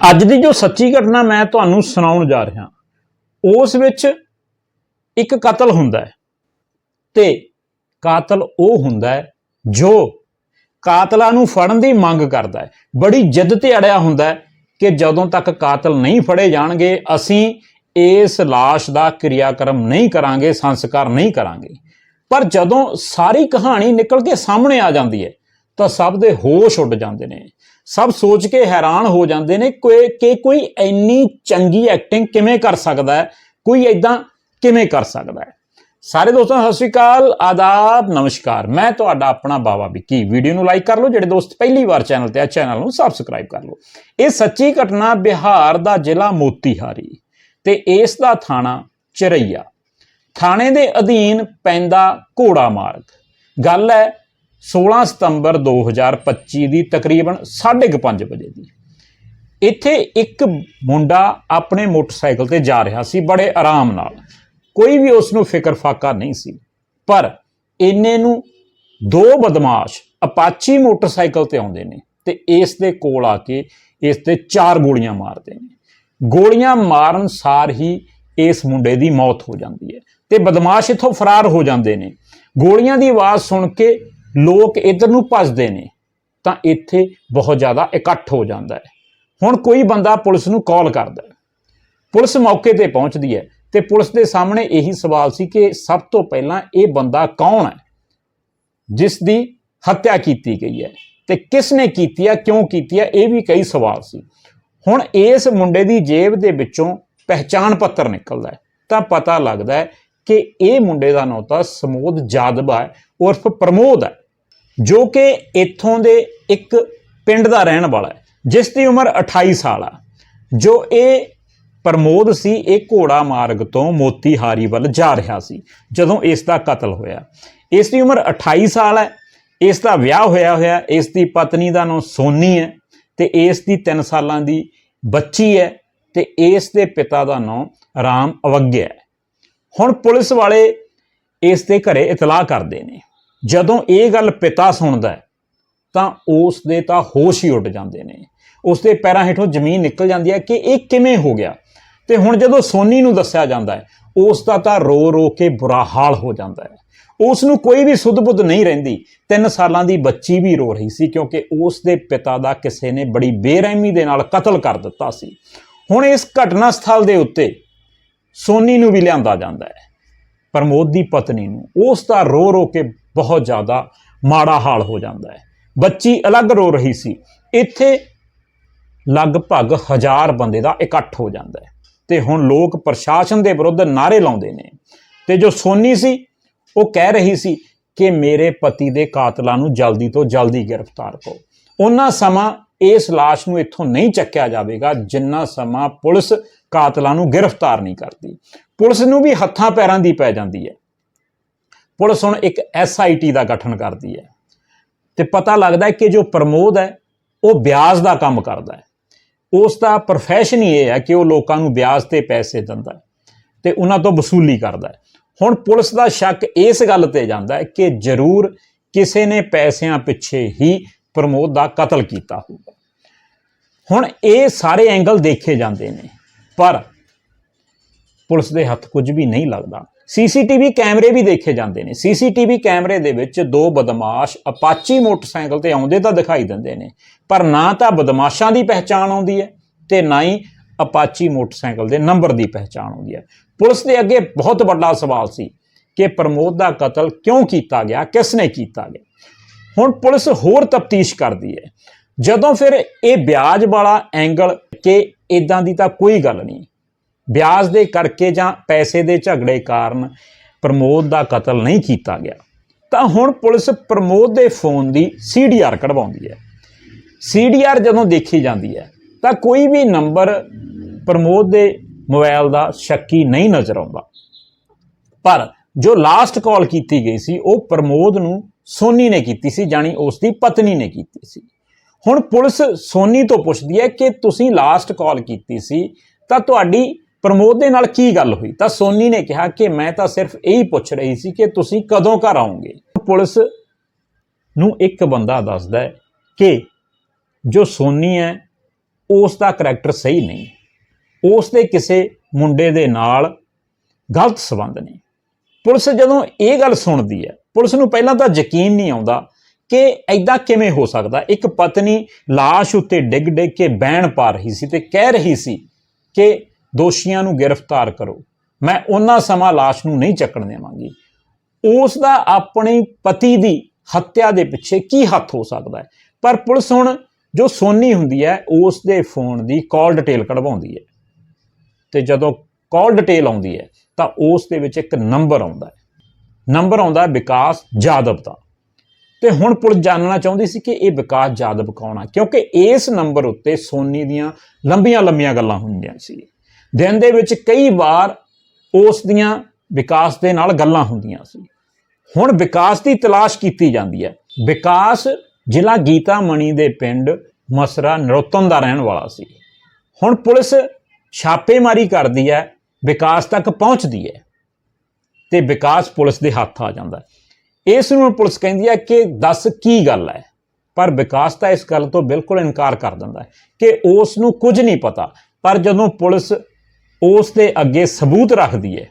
ਅੱਜ ਦੀ ਜੋ ਸੱਚੀ ਘਟਨਾ ਮੈਂ ਤੁਹਾਨੂੰ ਸੁਣਾਉਣ ਜਾ ਰਿਹਾ, ਉਸ ਵਿੱਚ ਇੱਕ ਕਤਲ ਹੁੰਦਾ ਹੈ ਤੇ ਕਾਤਲ ਉਹ ਹੁੰਦਾ ਹੈ ਜੋ ਕਾਤਲਾਂ ਨੂੰ ਫੜਨ ਦੀ ਮੰਗ ਕਰਦਾ ਹੈ। ਬੜੀ ਜਿੱਦ ਤੇ ਅੜਿਆ ਹੁੰਦਾ ਹੈ ਕਿ ਜਦੋਂ ਤੱਕ ਕਾਤਲ ਨਹੀਂ ਫੜੇ ਜਾਣਗੇ, ਅਸੀਂ ਇਸ লাশ ਦਾ ਕਿਰਿਆਕਰਮ ਨਹੀਂ ਕਰਾਂਗੇ, ਸੰਸਕਾਰ ਨਹੀਂ ਕਰਾਂਗੇ। ਪਰ ਜਦੋਂ ਸਾਰੀ ਕਹਾਣੀ ਨਿਕਲ ਕੇ ਸਾਹਮਣੇ ਆ ਜਾਂਦੀ ਹੈ ਤਾਂ ਸਭ ਦੇ ਹੋਸ਼ ਉੱਡ ਜਾਂਦੇ ਨੇ। ਸਭ ਸੋਚ ਕੇ ਹੈਰਾਨ ਹੋ ਜਾਂਦੇ ਨੇ ਕੋਈ ਕਿ ਕੋਈ ਇੰਨੀ ਚੰਗੀ ਐਕਟਿੰਗ ਕਿਵੇਂ ਕਰ ਸਕਦਾ ਹੈ, ਕੋਈ ਐਦਾਂ ਕਿਵੇਂ ਕਰ ਸਕਦਾ ਹੈ। ਸਾਰੇ ਦੋਸਤਾਂ, ਸਤਿ ਸ਼੍ਰੀ ਅਕਾਲ, ਆਦਾਬ, ਨਮਸਕਾਰ। ਮੈਂ ਤੁਹਾਡਾ ਆਪਣਾ ਬਾਬਾ ਵਿੱਕੀ। ਵੀਡੀਓ ਨੂੰ ਲਾਈਕ ਕਰ ਲਓ, ਜਿਹੜੇ ਦੋਸਤ ਪਹਿਲੀ ਵਾਰ ਚੈਨਲ ਤੇ ਆ ਚੈਨਲ ਨੂੰ ਸਬਸਕ੍ਰਾਈਬ ਕਰ ਲਓ। ਇਹ ਸੱਚੀ ਘਟਨਾ ਬਿਹਾਰ ਦਾ ਜ਼ਿਲ੍ਹਾ ਮੋਤੀਹਾਰੀ ਤੇ ਇਸ ਦਾ ਥਾਣਾ ਚਰਈਆ। ਥਾਣੇ ਦੇ ਅਧੀਨ ਪੈਂਦਾ ਘੋੜਾ ਮਾਰਗ। ਗੱਲ ਹੈ 16 ਸਤੰਬਰ 2025 ਦੀ ਤਕਰੀਬਨ 5:30 ਵਜੇ ਦੀ। ਇੱਥੇ ਇੱਕ ਮੁੰਡਾ ਆਪਣੇ ਮੋਟਰਸਾਈਕਲ ਤੇ ਜਾ ਰਿਹਾ ਸੀ ਬੜੇ ਆਰਾਮ ਨਾਲ। ਕੋਈ ਵੀ ਉਸ ਨੂੰ ਫਿਕਰ ਫਾਕਾ ਨਹੀਂ ਸੀ। ਪਰ ਇੰਨੇ ਨੂੰ ਦੋ ਬਦਮਾਸ਼ ਅਪਾਚੀ ਮੋਟਰਸਾਈਕਲ ਤੇ ਆਉਂਦੇ ਨੇ ਤੇ ਇਸ ਦੇ ਕੋਲ ਆ ਕੇ ਇਸ ਤੇ ਚਾਰ ਗੋਲੀਆਂ ਮਾਰਦੇ ਨੇ। ਗੋਲੀਆਂ ਮਾਰਨ ਸਾਰ ਹੀ ਇਸ ਮੁੰਡੇ ਦੀ ਮੌਤ ਹੋ ਜਾਂਦੀ ਹੈ ਤੇ ਬਦਮਾਸ਼ ਇੱਥੋਂ ਫਰਾਰ ਹੋ ਜਾਂਦੇ ਨੇ। ਗੋਲੀਆਂ ਦੀ ਆਵਾਜ਼ ਸੁਣ ਕੇ ਲੋਕ ਇੱਧਰ ਨੂੰ ਭੱਜਦੇ ਨੇ, ਤਾਂ ਇੱਥੇ ਬਹੁਤ ਜ਼ਿਆਦਾ ਇਕੱਠ ਹੋ ਜਾਂਦਾ ਹੈ। ਹੁਣ ਕੋਈ ਬੰਦਾ ਪੁਲਿਸ ਨੂੰ ਕਾਲ ਕਰਦਾ ਹੈ। ਪੁਲਿਸ ਮੌਕੇ ਤੇ ਪਹੁੰਚਦੀ ਹੈ ਤੇ ਪੁਲਿਸ ਦੇ ਸਾਹਮਣੇ ਇਹੀ ਸਵਾਲ ਸੀ ਕਿ ਸਭ ਤੋਂ ਪਹਿਲਾਂ ਇਹ ਬੰਦਾ ਕੌਣ ਹੈ, ਜਿਸ ਦੀ ਹੱਤਿਆ ਕੀਤੀ ਗਈ ਹੈ ਤੇ ਕਿਸ ਨੇ ਕੀਤੀ ਹੈ, ਕਿਉਂ ਕੀਤੀ ਹੈ, ਇਹ ਵੀ ਕਈ ਸਵਾਲ ਸੀ। ਹੁਣ ਇਸ ਮੁੰਡੇ ਦੀ ਜੇਬ ਦੇ ਵਿੱਚੋਂ ਪਹਿਚਾਣ ਪੱਤਰ ਨਿਕਲਦਾ ਹੈ। ਤਾਂ ਪਤਾ ਲੱਗਦਾ ਹੈ ਕਿ ਇਹ ਮੁੰਡੇ ਦਾ ਨਾਂ ਤਾਂ ਸਮੋਦ ਜਾਦਵਾ ਹੈ। ਉਰਫ ਪ੍ਰਮੋਦ ਹੈ, ਜੋ ਕਿ ਇੱਥੋਂ ਦੇ ਇੱਕ ਪਿੰਡ ਦਾ ਰਹਿਣ ਵਾਲਾ ਹੈ, ਜਿਸ ਦੀ ਉਮਰ 28 ਸਾਲ ਆ, ਜੋ ਇਹ ਪ੍ਰਮੋਦ ਸੀ, ਇਹ ਘੋੜਾ ਮਾਰਗ ਤੋਂ ਮੋਤੀਹਾਰੀ ਵੱਲ ਜਾ ਰਿਹਾ ਸੀ, ਜਦੋਂ ਇਸ ਦਾ ਕਤਲ ਹੋਇਆ। ਇਸ ਦੀ ਉਮਰ 28 ਸਾਲ ਹੈ, ਇਸ ਦਾ ਵਿਆਹ ਹੋਇਆ ਹੋਇਆ, ਇਸ ਦੀ ਪਤਨੀ ਦਾ ਨਾਮ ਸੋਨੀ ਹੈ ਤੇ ਇਸ ਦੀ 3 ਸਾਲਾਂ ਦੀ ਬੱਚੀ ਹੈ ਤੇ ਇਸ ਦੇ ਪਿਤਾ ਦਾ ਨਾਮ ਰਾਮ ਅਵਗਿਆ ਹੈ। ਹੁਣ ਪੁਲਿਸ ਵਾਲੇ ਇਸ ਦੇ ਘਰੇ ਇਤਲਾਹ ਕਰਦੇ ਨੇ। ਜਦੋਂ ਇਹ ਗੱਲ ਪਿਤਾ ਸੁਣਦਾ ਹੈ, ਤਾਂ ਉਸ ਦੇ ਤਾਂ ਹੋਸ਼ ਹੀ ਉੱਡ ਜਾਂਦੇ ਨੇ। ਉਸ ਦੇ ਪੈਰਾਂ ਹੇਠੋਂ ਜ਼ਮੀਨ ਨਿਕਲ ਜਾਂਦੀ ਹੈ ਕਿ ਇਹ ਕਿਵੇਂ ਹੋ ਗਿਆ? ਤੇ ਹੁਣ ਜਦੋਂ ਸੋਨੀ ਨੂੰ ਦੱਸਿਆ ਜਾਂਦਾ ਹੈ ਉਸ ਦਾ ਤਾਂ ਰੋ ਰੋ ਕੇ ਬੁਰਾ ਹਾਲ ਹੋ ਜਾਂਦਾ ਹੈ। ਉਸ ਨੂੰ ਕੋਈ ਵੀ ਸੁੱਧ-ਬੁੱਧ ਨਹੀਂ ਰਹਿੰਦੀ। 3 ਸਾਲਾਂ ਦੀ ਬੱਚੀ ਵੀ ਰੋ ਰਹੀ ਸੀ ਕਿਉਂਕਿ ਉਸ ਦੇ ਪਿਤਾ ਦਾ ਕਿਸੇ ਨੇ ਬੜੀ ਬੇਰਹਿਮੀ ਦੇ ਨਾਲ ਕਤਲ ਕਰ ਦਿੱਤਾ ਸੀ। ਹੁਣ ਇਸ ਘਟਨਾ ਸਥਲ ਦੇ ਉੱਤੇ ਸੋਨੀ ਨੂੰ ਵੀ ਲਿਆਂਦਾ ਜਾਂਦਾ ਹੈ। ਪ੍ਰਮੋਦ ਦੀ ਪਤਨੀ ਨੂੰ। ਉਸ ਦਾ ਰੋ ਰੋ ਕੇ ਬਹੁਤ ਜ਼ਿਆਦਾ ਮਾੜਾ ਹਾਲ ਹੋ ਜਾਂਦਾ ਹੈ। ਬੱਚੀ ਅਲੱਗ ਰੋ ਰਹੀ ਸੀ। ਇੱਥੇ ਲਗਭਗ ਹਜ਼ਾਰ ਬੰਦੇ ਦਾ ਇਕੱਠ ਹੋ ਜਾਂਦਾ ਹੈ। ਤੇ ਹੁਣ ਲੋਕ ਪ੍ਰਸ਼ਾਸਨ ਦੇ ਵਿਰੁੱਧ ਨਾਰੇ ਲਾਉਂਦੇ ਨੇ। ਤੇ ਜੋ ਸੋਨੀ ਸੀ, ਉਹ ਕਹਿ ਰਹੀ ਸੀ ਕਿ ਮੇਰੇ ਪਤੀ ਦੇ ਕਾਤਲਾਂ ਨੂੰ ਜਲਦੀ ਤੋਂ ਜਲਦੀ ਗ੍ਰਿਫਤਾਰ ਕਰੋ। ਉਹਨਾਂ ਸਮਾਂ ਇਸ লাশ ਨੂੰ ਇੱਥੋਂ ਨਹੀਂ ਚੱਕਿਆ ਜਾਵੇਗਾ, ਜਿੰਨਾ ਸਮਾਂ ਪੁਲਿਸ ਕਾਤਲਾਂ ਨੂੰ ਗ੍ਰਿਫਤਾਰ ਨਹੀਂ ਕਰਦੀ। ਪੁਲਿਸ ਨੂੰ ਵੀ ਹੱਥਾਂ ਪੈਰਾਂ ਦੀ ਪੈ ਜਾਂਦੀ ਹੈ। ਪੁਲਿਸ ਹੁਣ ਇੱਕ ਐਸਆਈਟੀ ਦਾ ਗਠਨ ਕਰਦੀ ਹੈ। ਤੇ ਪਤਾ ਲੱਗਦਾ ਹੈ ਕਿ ਜੋ ਪ੍ਰਮੋਦ ਹੈ, ਉਹ ਵਿਆਜ ਦਾ ਕੰਮ ਕਰਦਾ ਹੈ। ਉਸ ਦਾ profession ਹੀ ਇਹ ਹੈ ਕਿ ਉਹ ਲੋਕਾਂ ਨੂੰ ਵਿਆਜ ਤੇ ਪੈਸੇ ਦਿੰਦਾ ਹੈ ਤੇ ਉਹਨਾਂ ਤੋਂ ਵਸੂਲੀ ਕਰਦਾ ਹੈ। ਹੁਣ ਪੁਲਿਸ ਦਾ ਸ਼ੱਕ ਇਸ ਗੱਲ ਤੇ ਜਾਂਦਾ ਹੈ ਕਿ ਜ਼ਰੂਰ ਕਿਸੇ ਨੇ ਪੈਸਿਆਂ ਪਿੱਛੇ ਹੀ ਪ੍ਰਮੋਦ ਦਾ ਕਤਲ ਕੀਤਾ ਹੋਊਗਾ। ਹੁਣ ਇਹ ਸਾਰੇ ਐਂਗਲ ਦੇਖੇ ਜਾਂਦੇ ਨੇ, ਪਰ ਪੁਲਿਸ ਦੇ ਹੱਥ ਕੁਝ ਵੀ ਨਹੀਂ ਲੱਗਦਾ। ਸੀਸੀਟੀਵੀ ਕੈਮਰੇ ਵੀ ਦੇਖੇ ਜਾਂਦੇ ਨੇ। ਸੀਸੀਟੀਵੀ ਕੈਮਰੇ ਦੇ ਵਿੱਚ ਦੋ ਬਦਮਾਸ਼ ਅਪਾਚੀ ਮੋਟਰਸਾਈਕਲ ਤੇ ਆਉਂਦੇ ਤਾਂ ਦਿਖਾਈ ਦਿੰਦੇ ਨੇ, ਪਰ ਨਾ ਤਾਂ ਬਦਮਾਸ਼ਾਂ ਦੀ ਪਹਿਚਾਣ ਆਉਂਦੀ ਹੈ ਤੇ ਨਾ ਹੀ ਅਪਾਚੀ ਮੋਟਰਸਾਈਕਲ ਦੇ ਨੰਬਰ ਦੀ ਪਹਿਚਾਣ ਆਉਂਦੀ ਹੈ। ਪੁਲਿਸ ਦੇ ਅੱਗੇ ਬਹੁਤ ਵੱਡਾ ਸਵਾਲ ਸੀ ਕਿ ਪ੍ਰਮੋਦ ਦਾ ਕਤਲ ਕਿਉਂ ਕੀਤਾ ਗਿਆ ਕਿਸ ਨੇ ਕੀਤਾ ਗਿਆ? ਹੁਣ ਪੁਲਿਸ ਹੋਰ ਤਫਤੀਸ਼ ਕਰਦੀ ਹੈ। ਜਦੋਂ ਫਿਰ ਇਹ ਵਿਆਜ ਵਾਲਾ ਐਂਗਲ ਕਿ ਇਦਾਂ ਦੀ ਤਾਂ ਕੋਈ ਗੱਲ ਨਹੀਂ ਵਿਆਜ ਦੇ ਕਰਕੇ ਜਾਂ ਪੈਸੇ ਦੇ ਝਗੜੇ ਕਾਰਨ ਪ੍ਰਮੋਦ ਦਾ ਕਤਲ ਨਹੀਂ ਕੀਤਾ ਗਿਆ, ਤਾਂ ਹੁਣ ਪੁਲਿਸ ਪ੍ਰਮੋਦ ਦੇ ਫੋਨ ਦੀ ਸੀਡੀਆਰ ਕਢਵਾਉਂਦੀ ਹੈ। ਸੀਡੀਆਰ ਜਦੋਂ ਦੇਖੀ ਜਾਂਦੀ ਹੈ, ਤਾਂ ਕੋਈ ਵੀ ਨੰਬਰ ਪ੍ਰਮੋਦ ਦੇ ਮੋਬਾਈਲ ਦਾ ਸ਼ੱਕੀ ਨਹੀਂ ਨਜ਼ਰ ਆਉਂਦਾ। ਪਰ ਜੋ ਲਾਸਟ ਕਾਲ ਕੀਤੀ ਗਈ ਸੀ, ਉਹ ਪ੍ਰਮੋਦ ਨੂੰ ਸੋਨੀ ਨੇ ਕੀਤੀ ਸੀ ਜਾਨੀ ਉਸ ਦੀ ਪਤਨੀ ਨੇ ਕੀਤੀ ਸੀ। ਹੁਣ ਪੁਲਿਸ ਸੋਨੀ ਤੋਂ ਪੁੱਛਦੀ ਹੈ ਕਿ ਤੁਸੀਂ ਲਾਸਟ ਕਾਲ ਕੀਤੀ ਸੀ, ਤਾਂ ਤੁਹਾਡੀ ਪ੍ਰਮੋਦ ਦੇ ਨਾਲ ਕੀ ਗੱਲ ਹੋਈ? ਤਾਂ ਸੋਨੀ ਨੇ ਕਿਹਾ ਕਿ ਮੈਂ ਤਾਂ ਸਿਰਫ ਇਹੀ ਪੁੱਛ ਰਹੀ ਸੀ ਕਿ ਤੁਸੀਂ ਕਦੋਂ ਘਰ ਆਉਂਗੇ? ਪੁਲਿਸ ਨੂੰ ਇੱਕ ਬੰਦਾ ਦੱਸਦਾ ਹੈ ਕਿ ਜੋ ਸੋਨੀ ਹੈ, ਉਸ ਦਾ ਕਰੈਕਟਰ ਸਹੀ ਨਹੀਂ। ਉਸ ਦੇ ਕਿਸੇ ਮੁੰਡੇ ਦੇ ਨਾਲ ਗਲਤ ਸਬੰਧ ਨੇ ਪੁਲਿਸ ਜਦੋਂ ਇਹ ਗੱਲ ਸੁਣਦੀ ਹੈ, ਪੁਲਿਸ ਨੂੰ ਪਹਿਲਾਂ ਤਾਂ ਯਕੀਨ ਨਹੀਂ ਆਉਂਦਾ ਕਿ ਐਦਾਂ ਕਿਵੇਂ ਹੋ ਸਕਦਾ। ਇੱਕ ਪਤਨੀ লাশ ਉੱਤੇ ਡਿੱਗ ਡਿੱਗ ਕੇ ਬਹਿਣ ਪਾ ਰਹੀ ਸੀ ਤੇ ਕਹਿ ਰਹੀ ਸੀ ਕਿ ਦੋਸ਼ੀਆਂ ਨੂੰ ਗ੍ਰਿਫਤਾਰ ਕਰੋ। ਮੈਂ ਉਹਨਾਂ ਸਮਾਂ লাশ ਨੂੰ ਨਹੀਂ ਚੱਕਣ ਦੇਵਾਂਗੀ। ਉਸ ਦਾ ਆਪਣੇ ਪਤੀ ਦੀ ਹੱਤਿਆ ਦੇ ਪਿੱਛੇ ਕੀ ਹੱਥ ਹੋ ਸਕਦਾ ਹੈ? ਪਰ ਪੁਲਿਸ ਹੁਣ ਜੋ ਸੋਨੀ ਹੁੰਦੀ ਹੈ, ਉਸ ਦੇ ਫੋਨ ਦੀ ਕਾਲ ਡਿਟੇਲ ਕਢਵਾਉਂਦੀ ਹੈ। ਤੇ ਜਦੋਂ ਕਾਲ ਡਿਟੇਲ ਆਉਂਦੀ ਹੈ, ਤਾਂ ਉਸ ਦੇ ਵਿੱਚ ਇੱਕ ਨੰਬਰ ਆਉਂਦਾ ਹੈ। ਨੰਬਰ ਆਉਂਦਾ ਹੈ ਵਿਕਾਸ ਜਾਦਵ ਦਾ। ਤੇ ਹੁਣ ਪੁਲਿਸ ਜਾਣਨਾ ਚਾਹੁੰਦੀ ਸੀ ਕਿ ਇਹ ਵਿਕਾਸ ਜਾਦਵ ਕੌਣ ਆ? ਕਿਉਂਕਿ ਇਸ ਨੰਬਰ ਉੱਤੇ ਸੋਨੀ ਦੀਆਂ ਲੰਬੀਆਂ ਲੰਬੀਆਂ ਗੱਲਾਂ ਹੁੰਦੀਆਂ ਸੀ। ਦਿਨ ਦੇ ਵਿੱਚ ਕਈ ਵਾਰ ਉਸ ਦੀਆਂ ਵਿਕਾਸ ਦੇ ਨਾਲ ਗੱਲਾਂ ਹੁੰਦੀਆਂ ਸੀ। ਹੁਣ ਵਿਕਾਸ ਦੀ ਤਲਾਸ਼ ਕੀਤੀ ਜਾਂਦੀ ਹੈ। ਵਿਕਾਸ ਜ਼ਿਲ੍ਹਾ ਗੀਤਾ ਮਣੀ ਦੇ ਪਿੰਡ ਮਸਰਾ ਨਰੋਤਨ ਦਾ ਰਹਿਣ ਵਾਲਾ ਸੀ। ਹੁਣ ਪੁਲਿਸ ਛਾਪੇਮਾਰੀ ਕਰਦੀ ਹੈ, ਵਿਕਾਸ ਤੱਕ ਪਹੁੰਚਦੀ ਹੈ ਤੇ ਵਿਕਾਸ ਪੁਲਿਸ ਦੇ ਹੱਥ ਆ ਜਾਂਦਾ ਇਸ ਨੂੰ ਪੁਲਿਸ ਕਹਿੰਦੀ ਹੈ ਕਿ ਦੱਸ ਕੀ ਗੱਲ ਹੈ? ਪਰ ਵਿਕਾਸ ਤਾਂ ਇਸ ਗੱਲ ਤੋਂ ਬਿਲਕੁਲ ਇਨਕਾਰ ਕਰ ਦਿੰਦਾ ਹੈ ਕਿ ਉਸ ਨੂੰ ਕੁਝ ਨਹੀਂ ਪਤਾ। ਪਰ ਜਦੋਂ ਪੁਲਿਸ ਉਸ ਦੇ ਅੱਗੇ ਸਬੂਤ ਰੱਖਦੀ ਹੈ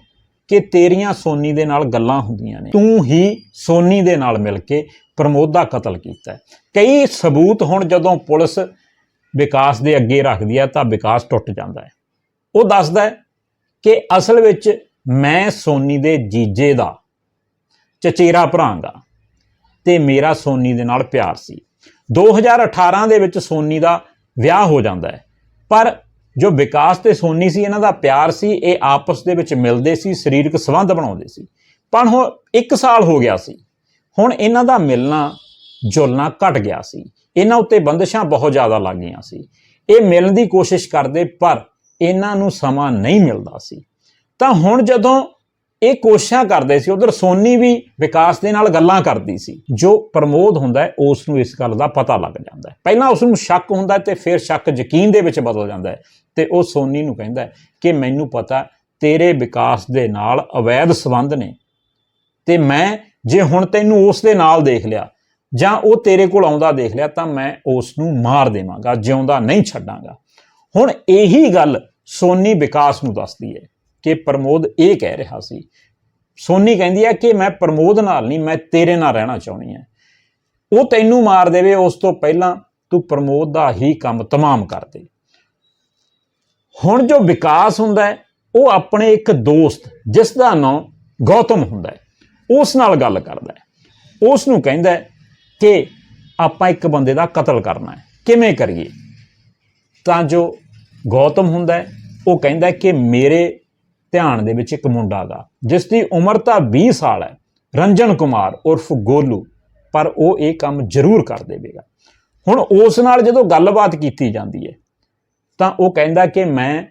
ਕਿ ਤੇਰੀਆਂ ਸੋਨੀ ਦੇ ਨਾਲ ਗੱਲਾਂ ਹੁੰਦੀਆਂ ਨੇ। ਤੂੰ ਹੀ ਸੋਨੀ ਦੇ ਨਾਲ ਮਿਲ ਕੇ ਪ੍ਰਮੋਦ ਦਾ ਕਤਲ ਕੀਤਾ ਕਈ ਸਬੂਤ ਹੁਣ ਜਦੋਂ ਪੁਲਿਸ ਵਿਕਾਸ ਦੇ ਅੱਗੇ ਰੱਖਦੀ ਹੈ ਤਾਂ ਵਿਕਾਸ ਟੁੱਟ ਜਾਂਦਾ ਹੈ। ਉਹ ਦੱਸਦਾ ਹੈ ਕਿ ਅਸਲ ਵਿੱਚ ਮੈਂ ਸੋਨੀ ਦੇ ਜੀਜੇ ਦਾ, ਚਚੇਰਾ ਭਰਾਂਗਾ ਤੇ ਮੇਰਾ ਸੋਨੀ ਦੇ ਨਾਲ ਪਿਆਰ ਸੀ। 2018 ਦੇ ਵਿੱਚ ਸੋਨੀ ਦਾ ਵਿਆਹ ਹੋ ਜਾਂਦਾ ਹੈ। ਪਰ ਜੋ ਵਿਕਾਸ ਤੇ ਸੋਨੀ ਸੀ, ਇਹਨਾਂ ਦਾ ਪਿਆਰ ਸੀ, ਇਹ ਆਪਸ ਦੇ ਵਿੱਚ ਮਿਲਦੇ ਸੀ, ਸਰੀਰਕ ਸੰਬੰਧ ਬਣਾਉਂਦੇ ਸੀ। ਪਰ ਹੁਣ 1 ਸਾਲ ਹੋ ਗਿਆ ਸੀ। ਹੁਣ ਇਹਨਾਂ ਦਾ ਮਿਲਣਾ, ਜੁਲਣਾ ਘਟ ਗਿਆ ਸੀ। ਇਹਨਾਂ ਉੱਤੇ ਬੰਦਸ਼ਾਂ ਬਹੁਤ ਜ਼ਿਆਦਾ ਲੱਗ ਗਈਆਂ ਸੀ। ਇਹ ਮਿਲਣ ਦੀ ਕੋਸ਼ਿਸ਼ ਕਰਦੇ, ਪਰ ਇਹਨਾਂ ਨੂੰ ਸਮਾਂ ਨਹੀਂ ਮਿਲਦਾ ਸੀ। ਤਾਂ ਹੁਣ ਜਦੋਂ ਇਹ ਕੋਸ਼ਿਸ਼ਾਂ ਕਰਦੇ ਸੀ, ਉਧਰ ਸੋਨੀ ਵੀ ਵਿਕਾਸ ਦੇ ਨਾਲ ਗੱਲਾਂ ਕਰਦੀ ਸੀ। ਜੋ ਪ੍ਰਮੋਦ ਹੁੰਦਾ ਹੈ, ਉਸ ਨੂੰ ਇਸ ਗੱਲ ਦਾ ਪਤਾ ਲੱਗ ਜਾਂਦਾ ਹੈ। ਪਹਿਲਾਂ ਉਸ ਨੂੰ ਸ਼ੱਕ ਹੁੰਦਾ ਹੈ ਤੇ ਫਿਰ ਸ਼ੱਕ ਯਕੀਨ ਦੇ ਵਿੱਚ ਬਦਲ ਜਾਂਦਾ ਹੈ। ਤੇ ਉਹ ਸੋਨੀ ਨੂੰ ਕਹਿੰਦਾ ਕਿ ਮੈਨੂੰ ਪਤਾ ਤੇਰੇ ਵਿਕਾਸ ਦੇ ਨਾਲ ਅਵੈਧ ਸੰਬੰਧ ਨੇ ਤੇ ਮੈਂ ਜੇ ਹੁਣ ਤੈਨੂੰ ਉਸ ਦੇ ਨਾਲ ਦੇਖ ਲਿਆ ਜਾਂ ਉਹ ਤੇਰੇ ਕੋਲ ਆਉਂਦਾ ਦੇਖ ਲਿਆ ਤਾਂ ਮੈਂ ਉਸ ਨੂੰ ਮਾਰ ਦੇਵਾਂਗਾ, ਜਿਉਂਦਾ ਨਹੀਂ ਛੱਡਾਂਗਾ। ਹੁਣ ਇਹੀ ਗੱਲ ਸੋਨੀ ਵਿਕਾਸ ਨੂੰ ਦੱਸਦੀ ਹੈ ਕਿ ਪ੍ਰਮੋਦ ਇਹ ਕਹਿ ਰਿਹਾ ਸੀ। ਸੋਨੀ ਕਹਿੰਦੀ ਹੈ ਕਿ ਮੈਂ ਪ੍ਰਮੋਦ ਨਾਲ ਨਹੀਂ, ਮੈਂ ਤੇਰੇ ਨਾਲ ਰਹਿਣਾ ਚਾਹੁੰਦੀ ਹਾਂ। ਉਹ ਤੈਨੂੰ ਮਾਰ ਦੇਵੇ, ਉਸ ਤੋਂ ਪਹਿਲਾਂ ਤੂੰ ਪ੍ਰਮੋਦ ਦਾ ਹੀ ਕੰਮ ਤਮਾਮ ਕਰ ਦੇ। ਹੁਣ ਜੋ ਵਿਕਾਸ ਹੁੰਦਾ ਹੈ, ਉਹ ਆਪਣੇ ਇੱਕ ਦੋਸਤ, ਜਿਸ ਦਾ ਨਾਮ ਗੌਤਮ ਹੁੰਦਾ ਹੈ, ਉਸ ਨਾਲ ਗੱਲ ਕਰਦਾ ਹੈ। ਉਸ ਨੂੰ ਕਹਿੰਦਾ ਹੈ ਕਿ ਆਪਾਂ ਇੱਕ ਬੰਦੇ ਦਾ ਕਤਲ ਕਰਨਾ ਹੈ। ਕਿਵੇਂ ਕਰੀਏ? ਤਾਂ ਜੋ ਗੌਤਮ ਹੁੰਦਾ ਹੈ, ਉਹ ਕਹਿੰਦਾ ਕਿ ਮੇਰੇ ਧਿਆਨ ਦੇ ਵਿੱਚ ਇੱਕ ਮੁੰਡਾ ਗਾ, ਜਿਸ ਦੀ ਉਮਰ ਤਾਂ 20 ਸਾਲ ਹੈ, ਰੰਜਨ ਕੁਮਾਰ ਉਰਫ ਗੋਲੂ, ਪਰ ਉਹ ਇਹ ਕੰਮ ਜ਼ਰੂਰ ਕਰ ਦੇਵੇਗਾ। ਹੁਣ ਉਸ ਨਾਲ ਜਦੋਂ ਗੱਲਬਾਤ ਕੀਤੀ ਜਾਂਦੀ ਹੈ ਤਾਂ ਉਹ ਕਹਿੰਦਾ ਕਿ ਮੈਂ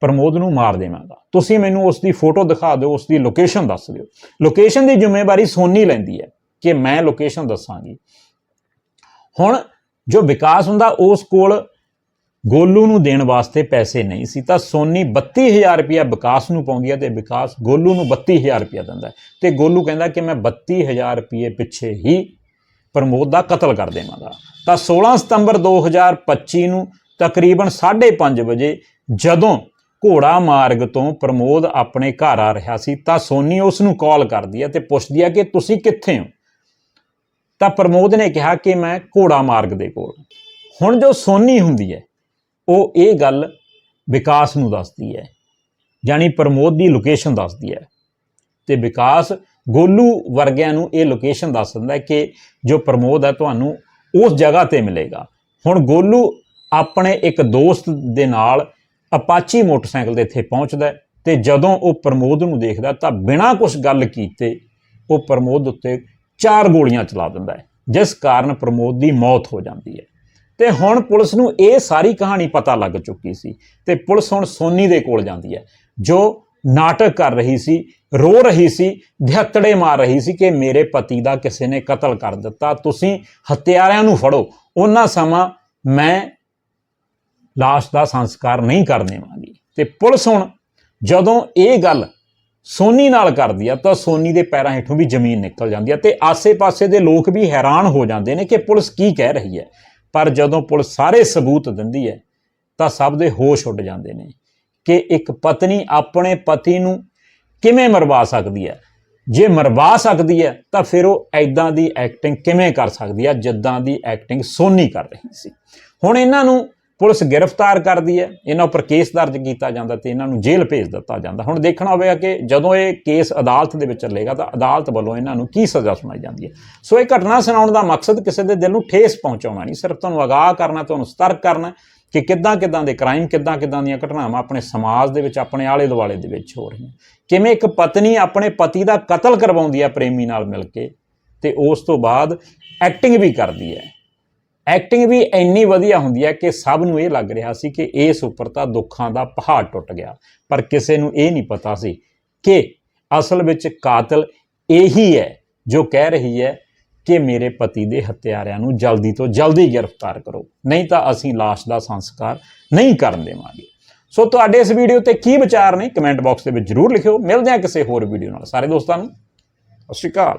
ਪ੍ਰਮੋਦ ਨੂੰ ਮਾਰ ਦੇਵਾਂਗਾ। ਤੁਸੀਂ ਮੈਨੂੰ ਉਸ ਦੀ ਫੋਟੋ ਦਿਖਾ ਦਿਓ ਉਸ ਦੀ ਲੋਕੇਸ਼ਨ ਦੱਸ ਦਿਓ। ਲੋਕੇਸ਼ਨ ਦੀ ਜ਼ਿੰਮੇਵਾਰੀ ਸੋਨੀ ਲੈਂਦੀ ਹੈ ਕਿ ਮੈਂ ਲੋਕੇਸ਼ਨ ਦੱਸਾਂਗੀ। ਹੁਣ ਜੋ ਵਿਕਾਸ ਹੁੰਦਾ, ਉਸ ਕੋਲ ਗੋਲੂ ਨੂੰ ਦੇਣ ਵਾਸਤੇ ਪੈਸੇ ਨਹੀਂ ਸੀ, ਤਾਂ ਸੋਨੀ 32000 ਰੁਪਇਆ ਵਿਕਾਸ ਨੂੰ ਪਾਉਂਦੀ ਹੈ ਤੇ ਵਿਕਾਸ ਗੋਲੂ ਨੂੰ 32000 ਰੁਪਇਆ ਦਿੰਦਾ ਹੈ। ਤੇ ਗੋਲੂ ਕਹਿੰਦਾ ਕਿ ਮੈਂ 32000 ਰੁਪਏ ਪਿੱਛੇ ਹੀ ਪ੍ਰਮੋਦ ਦਾ ਕਤਲ ਕਰ ਦੇਵਾਂਗਾ। ਤਾਂ 16 ਸਤੰਬਰ 2025 ਨੂੰ ਤਕਰੀਬਨ 5:30 ਵਜੇ ਜਦੋਂ ਘੋੜਾ ਮਾਰਗ ਤੋਂ ਪ੍ਰਮੋਦ ਆਪਣੇ ਘਰ ਆ ਰਿਹਾ ਸੀ ਤਾਂ ਸੋਨੀ ਉਸ ਨੂੰ ਕਾਲ ਕਰਦੀ ਹੈ ਤੇ ਪੁੱਛਦੀ ਹੈ ਕਿ ਤੁਸੀਂ ਕਿੱਥੇ ਹੋ? ਤਾਂ ਪ੍ਰਮੋਦ ਨੇ ਕਿਹਾ ਕਿ ਮੈਂ ਘੋੜਾ ਮਾਰਗ ਦੇ ਕੋਲ ਹੁਣ ਜੋ ਸੋਨੀ ਹੁੰਦੀ ਹੈ, ਉਹ ਇਹ ਗੱਲ ਵਿਕਾਸ ਨੂੰ ਦੱਸਦੀ ਹੈ, ਯਾਨੀ ਪ੍ਰਮੋਦ ਦੀ ਲੋਕੇਸ਼ਨ ਦੱਸਦੀ ਹੈ। ਤੇ ਵਿਕਾਸ ਗੋਲੂ ਵਰਗਿਆਂ ਨੂੰ ਇਹ ਲੋਕੇਸ਼ਨ ਦੱਸ ਦਿੰਦਾ ਕਿ ਜੋ ਪ੍ਰਮੋਦ ਹੈ, ਤੁਹਾਨੂੰ ਉਸ ਜਗ੍ਹਾ ਤੇ ਮਿਲੇਗਾ। ਹੁਣ ਗੋਲੂ ਆਪਣੇ ਇੱਕ ਦੋਸਤ ਦੇ ਨਾਲ ਅਪਾਚੀ ਮੋਟਰਸਾਈਕਲ ਤੇ ਇੱਥੇ ਪਹੁੰਚਦਾ ਹੈ ਤੇ ਜਦੋਂ ਉਹ ਪ੍ਰਮੋਦ ਨੂੰ ਦੇਖਦਾ ਤਾਂ ਬਿਨਾਂ ਕੁਝ ਗੱਲ ਕੀਤੇ ਉਹ ਪ੍ਰਮੋਦ ਉੱਤੇ ਚਾਰ ਗੋਲੀਆਂ ਚਲਾ ਦਿੰਦਾ ਹੈ, ਜਿਸ ਕਾਰਨ ਪ੍ਰਮੋਦ ਦੀ ਮੌਤ ਹੋ ਜਾਂਦੀ ਹੈ। ਤੇ ਹੁਣ ਪੁਲਿਸ ਨੂੰ ਇਹ ਸਾਰੀ ਕਹਾਣੀ ਪਤਾ ਲੱਗ ਚੁੱਕੀ ਸੀ ਤੇ ਪੁਲਿਸ ਹੁਣ ਸੋਨੀ ਦੇ ਕੋਲ ਜਾਂਦੀ ਹੈ, ਜੋ ਨਾਟਕ ਕਰ ਰਹੀ ਸੀ, ਰੋ ਰਹੀ ਸੀ ਧਿਹੱਤੜੇ ਮਾਰ ਰਹੀ ਸੀ ਕਿ ਮੇਰੇ ਪਤੀ ਦਾ ਕਿਸੇ ਨੇ ਕਤਲ ਕਰ ਦਿੱਤਾ, ਤੁਸੀਂ ਹੱਤਿਆਰਿਆਂ ਨੂੰ ਫੜੋ। ਉਹਨਾਂ ਸਮਾਂ ਮੈਂ ਲਾਸ਼ ਦਾ ਸੰਸਕਾਰ ਨਹੀਂ ਕਰ ਦੇਵਾਂਗੀ। ਤੇ ਪੁਲਿਸ ਹੁਣ ਜਦੋਂ ਇਹ ਗੱਲ ਸੋਨੀ ਨਾਲ ਕਰਦੀ ਆ, ਤਾਂ ਸੋਨੀ ਦੇ ਪੈਰਾਂ ਹੇਠੋਂ ਵੀ ਜ਼ਮੀਨ ਨਿਕਲ ਜਾਂਦੀ ਆ ਤੇ ਆਸੇ-ਪਾਸੇ ਦੇ ਲੋਕ ਵੀ ਹੈਰਾਨ ਹੋ ਜਾਂਦੇ ਨੇ ਕਿ ਪੁਲਿਸ ਕੀ ਕਹਿ ਰਹੀ ਹੈ। ਪਰ ਜਦੋਂ ਪੁਲਿਸ ਸਾਰੇ ਸਬੂਤ ਦਿੰਦੀ ਹੈ, ਤਾਂ ਸਭ ਦੇ ਹੋਸ਼ ਉੱਡ ਜਾਂਦੇ ਨੇ ਕਿ ਇੱਕ ਪਤਨੀ ਆਪਣੇ ਪਤੀ ਨੂੰ ਕਿਵੇਂ ਮਰਵਾ ਸਕਦੀ ਹੈ। ਜੇ ਮਰਵਾ ਸਕਦੀ ਹੈ, ਤਾਂ ਫਿਰ ਉਹ ਐਦਾਂ ਦੀ ਐਕਟਿੰਗ ਕਿਵੇਂ ਕਰ ਸਕਦੀ ਹੈ, ਜਿੱਦਾਂ ਦੀ ਐਕਟਿੰਗ ਸੋਨੀ ਕਰ ਰਹੀ ਸੀ। ਹੁਣ ਇਹਨਾਂ ਨੂੰ ਪੁਲਿਸ ਗ੍ਰਿਫਤਾਰ ਕਰਦੀ ਹੈ, ਇਹਨਾਂ ਉੱਪਰ ਕੇਸ ਦਰਜ ਕੀਤਾ ਜਾਂਦਾ ਤੇ ਇਹਨਾਂ ਨੂੰ ਜੇਲ੍ਹ ਭੇਜ ਦਿੱਤਾ ਜਾਂਦਾ। ਹੁਣ ਦੇਖਣਾ ਹੋਵੇਗਾ ਕਿ ਜਦੋਂ ਇਹ ਕੇਸ ਅਦਾਲਤ ਦੇ ਵਿੱਚ ਚੱਲੇਗਾ ਤਾਂ ਅਦਾਲਤ ਵੱਲੋਂ ਇਹਨਾਂ ਨੂੰ ਕੀ ਸਜ਼ਾ ਸੁਣਾਈ ਜਾਂਦੀ ਹੈ। ਸੋ ਇਹ ਘਟਨਾ ਸੁਣਾਉਣ ਦਾ ਮਕਸਦ ਕਿਸੇ ਦੇ ਦਿਲ ਨੂੰ ਠੇਸ ਪਹੁੰਚਾਉਣਾ ਨਹੀਂ, ਸਿਰਫ ਤੁਹਾਨੂੰ ਅਗਾਹ ਕਰਨਾ, ਤੁਹਾਨੂੰ ਸਤਰਕ ਕਰਨਾ ਕਿ ਕਿੱਦਾਂ ਕਿੱਦਾਂ ਦੇ ਕ੍ਰਾਈਮ ਕਿੱਦਾਂ ਕਿੱਦਾਂ ਦੀਆਂ ਘਟਨਾਵਾਂ ਆਪਣੇ ਸਮਾਜ ਦੇ ਵਿੱਚ, ਆਪਣੇ ਆਲੇ ਦੁਆਲੇ ਦੇ ਵਿੱਚ ਹੋ ਰਹੀਆਂ। ਕਿਵੇਂ ਇੱਕ ਪਤਨੀ ਆਪਣੇ ਪਤੀ ਦਾ ਕਤਲ ਕਰਵਾਉਂਦੀ ਹੈ ਪ੍ਰੇਮੀ ਨਾਲ ਮਿਲ ਕੇ ਤੇ ਉਸ ਤੋਂ ਬਾਅਦ ਐਕਟਿੰਗ ਵੀ ਕਰਦੀ ਹੈ। ਐਕਟਿੰਗ ਵੀ ਇੰਨੀ ਵਧੀਆ ਹੁੰਦੀ ਹੈ ਕਿ ਸਭ ਨੂੰ ਇਹ ਲੱਗ ਰਿਹਾ ਸੀ ਕਿ ਇਸ ਉੱਪਰ ਤਾਂ ਦੁੱਖਾਂ ਦਾ ਪਹਾੜ ਟੁੱਟ ਗਿਆ। ਪਰ ਕਿਸੇ ਨੂੰ ਇਹ ਨਹੀਂ ਪਤਾ ਸੀ ਕਿ ਅਸਲ ਵਿੱਚ ਕਾਤਲ ਇਹੀ ਹੈ ਜੋ ਕਹਿ ਰਹੀ ਹੈ ਕਿ ਮੇਰੇ ਪਤੀ ਦੇ ਹੱਤਿਆਰਿਆਂ ਨੂੰ ਜਲਦੀ ਤੋਂ ਜਲਦੀ ਗ੍ਰਿਫਤਾਰ ਕਰੋ, ਨਹੀਂ ਤਾਂ ਅਸੀਂ ਲਾਸ਼ ਦਾ ਸੰਸਕਾਰ ਨਹੀਂ ਕਰਨ ਦੇਵਾਂਗੇ। ਸੋ ਤੁਹਾਡੇ ਇਸ ਵੀਡੀਓ ਤੇ ਕੀ ਵਿਚਾਰ ਨੇ, ਕਮੈਂਟ ਬਾਕਸ ਦੇ ਵਿੱਚ ਜਰੂਰ ਲਿਖਿਓ। ਮਿਲਦੇ ਹਾਂ ਕਿਸੇ ਹੋਰ ਵੀਡੀਓ ਨਾਲ। ਸਾਰੇ ਦੋਸਤਾਂ ਨੂੰ, ਸਤਿ ਸ਼੍ਰੀ ਅਕਾਲ।